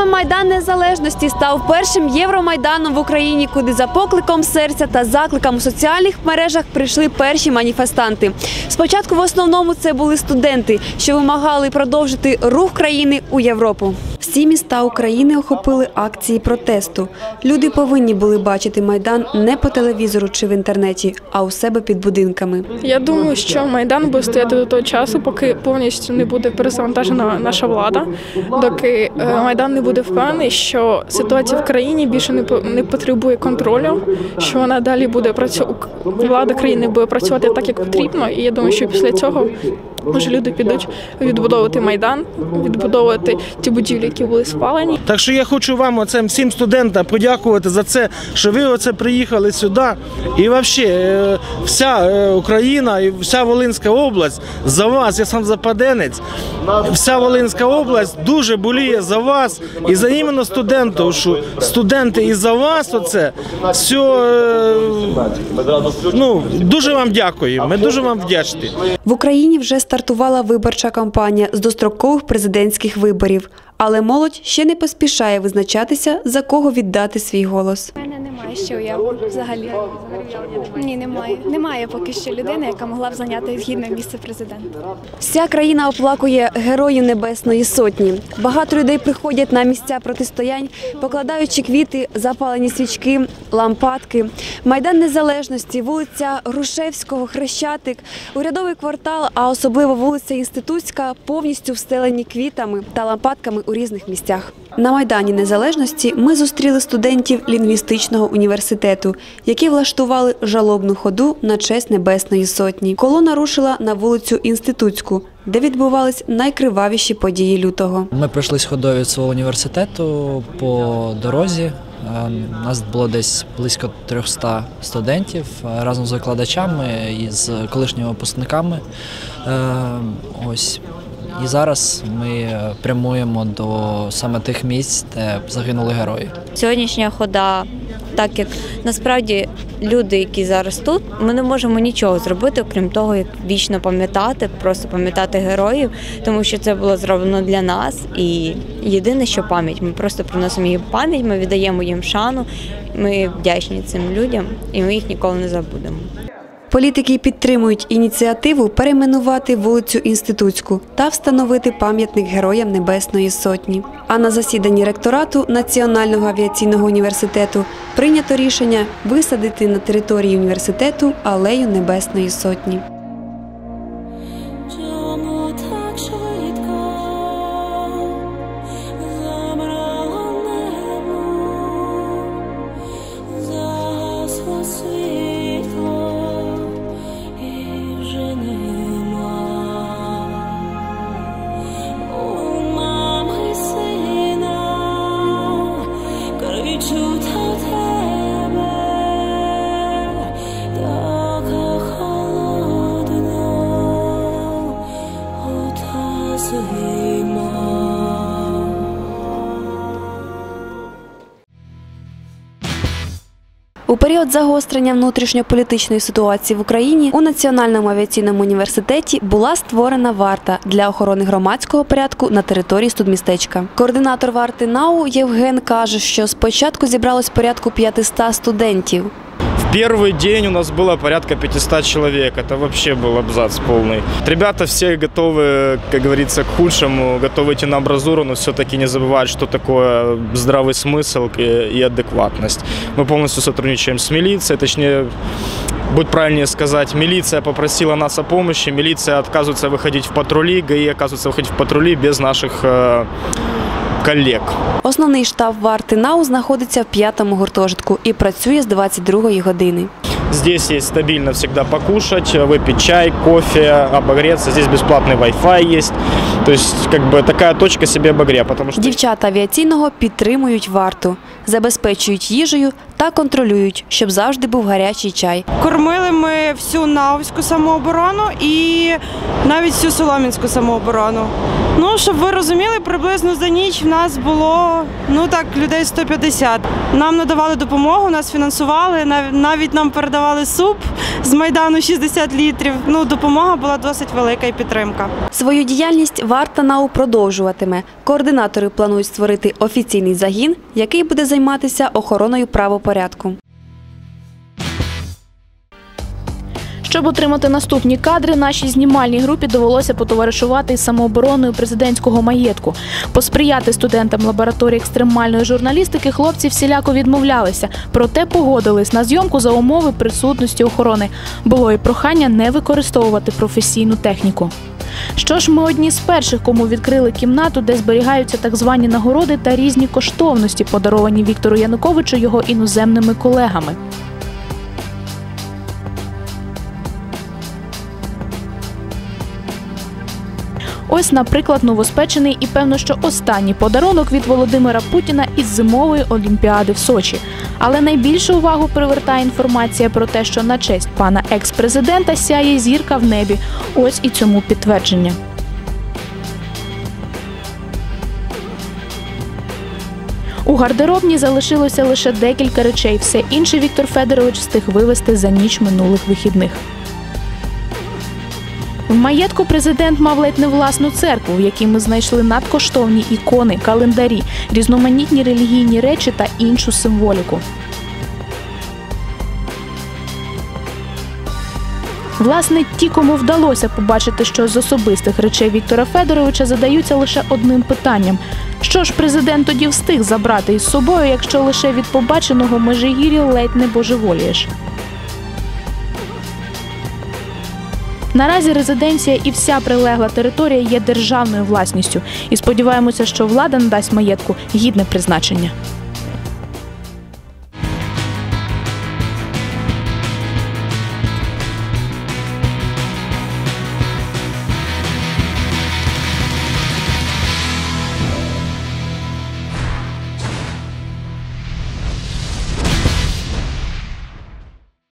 Саме Майдан Незалежності став першим Євромайданом в Україні, куди за покликом серця та закликом у соціальних мережах прийшли перші маніфестанти. Спочатку в основному це були студенти, що вимагали продовжити рух країни у Європу. Всі міста України охопили акції протесту. Люди повинні були бачити майдан не по телевізору чи в інтернеті, а у себе під будинками. Я думаю, що майдан буде стояти до того часу, поки повністю не буде перезавантажена наша влада, доки е, майдан не буде впевнений, що ситуація в країні більше не по- не потребує контролю, що вона далі буде працювати, влада країни буде працювати так, як потрібно. І я думаю, що після цього вже люди підуть відбудовувати майдан, відбудовувати ті будівлі, які були спалені. Так що я хочу вам, оцим всім студентам, подякувати за це, що ви оце приїхали сюди. І взагалі вся е, Україна і вся Волинська область за вас, я сам западенець. Вся Волинська область дуже боліє за вас і за іменно студентів. Що студенти і за вас оце все. е, Ну, дуже вам дякую. Ми дуже вам вдячні. В Україні вже стартувала виборча кампанія з дострокових президентських виборів, але молодь ще не поспішає визначатися, за кого віддати свій голос. Ще уяви взагалі. Ні, немає. Немає поки що людини, яка могла б зайняти гідне місце президента. Вся країна оплакує героїв Небесної Сотні. Багато людей приходять на місця протистоянь, покладаючи квіти, запалені свічки, лампадки. Майдан Незалежності, вулиця Грушевського, Хрещатик, урядовий квартал, а особливо вулиця Інститутська, повністю встелені квітами та лампадками у різних місцях. На Майдані Незалежності ми зустріли студентів лінгвістичного університету, які влаштували жалобну ходу на честь Небесної Сотні. Колона рушила на вулицю Інститутську, де відбувались найкривавіші події лютого. Ми пройшли сходою від свого університету по дорозі. Е, Нас було десь близько 300 студентів е, разом з викладачами і з колишніми випускниками. Е, Ось. І зараз ми прямуємо до саме тих місць, де загинули герої. Сьогоднішня хода, так як насправді люди, які зараз тут, ми не можемо нічого зробити, окрім того, як вічно пам'ятати, просто пам'ятати героїв, тому що це було зроблено для нас. І єдине, що пам'ять, ми просто приносимо їм пам'ять, ми віддаємо їм шану. Ми вдячні цим людям, і ми їх ніколи не забудемо. Політики підтримують ініціативу перейменувати вулицю Інститутську та встановити пам'ятник героям Небесної Сотні. А на засіданні ректорату Національного авіаційного університету прийнято рішення висадити на території університету алею Небесної Сотні. Період загострення внутрішньополітичної ситуації в Україні у Національному авіаційному університеті була створена варта для охорони громадського порядку на території студмістечка. Координатор варти НАУ Євген каже, що спочатку зібралось порядку 500 студентів. Первый день у нас было порядка 500 человек. Это вообще был абзац полный. Ребята все готовы, как говорится, к худшему, готовы идти на амбразуру, но все-таки не забывают, что такое здравый смысл и, адекватность. Мы полностью сотрудничаем с милицией, точнее, будет правильнее сказать, милиция попросила нас о помощи, милиция отказывается выходить в патрули, ГАИ оказывается выходить в патрули без наших э, коллег. Основний штаб варти НАУ знаходиться в п'ятому гуртожитку і працює з 22-ї години. Здесь есть стабильно всегда покушать, выпить чай, кофе, обогреться. Здесь бесплатный Wi-Fi есть. То есть, как бы такая точка себе обогрева, потому что Дівчата авіаційного підтримують варту, забезпечують їжею та контролюють, щоб завжди був гарячий чай. Кормили всю Наовську самооборону і навіть всю Соломінську самооборону. Ну, щоб ви розуміли, приблизно за ніч в нас було ну так людей 150. Нам надавали допомогу, нас фінансували, нав- навіть нам передавали суп з майдану 60 літрів. Ну, допомога була досить велика і підтримка. Свою діяльність варта НАУ продовжуватиме. Координатори планують створити офіційний загін, який буде займатися охороною правопорядку. Щоб отримати наступні кадри, нашій знімальній групі довелося потоваришувати із самообороною президентського маєтку. Посприяти студентам лабораторії екстремальної журналістики хлопці всіляко відмовлялися, проте погодились на зйомку за умови присутності охорони. Було і прохання не використовувати професійну техніку. Що ж, ми одні з перших, кому відкрили кімнату, де зберігаються так звані нагороди та різні коштовності, подаровані Віктору Януковичу його іноземними колегами. Ось, наприклад, новоспечений і певно, що останній подарунок від Володимира Путіна із зимової олімпіади в Сочі. Але найбільшу увагу привертає інформація про те, що на честь пана екс-президента сяє зірка в небі. Ось і цьому підтвердження. У гардеробні залишилося лише декілька речей. Все інше Віктор Федорович встиг вивезти за ніч минулих вихідних. Маєтку президент мав ледь не власну церкву, в якій ми знайшли надкоштовні ікони, календарі, різноманітні релігійні речі та іншу символіку. Власне, ті, кому вдалося побачити щось з особистих речей Віктора Федоровича, задаються лише одним питанням: що ж президент тоді встиг забрати із собою, якщо лише від побаченого межигір'я ледь не божеволієш? Наразі резиденція і вся прилегла територія є державною власністю, і сподіваємося, що влада надасть маєтку гідне призначення.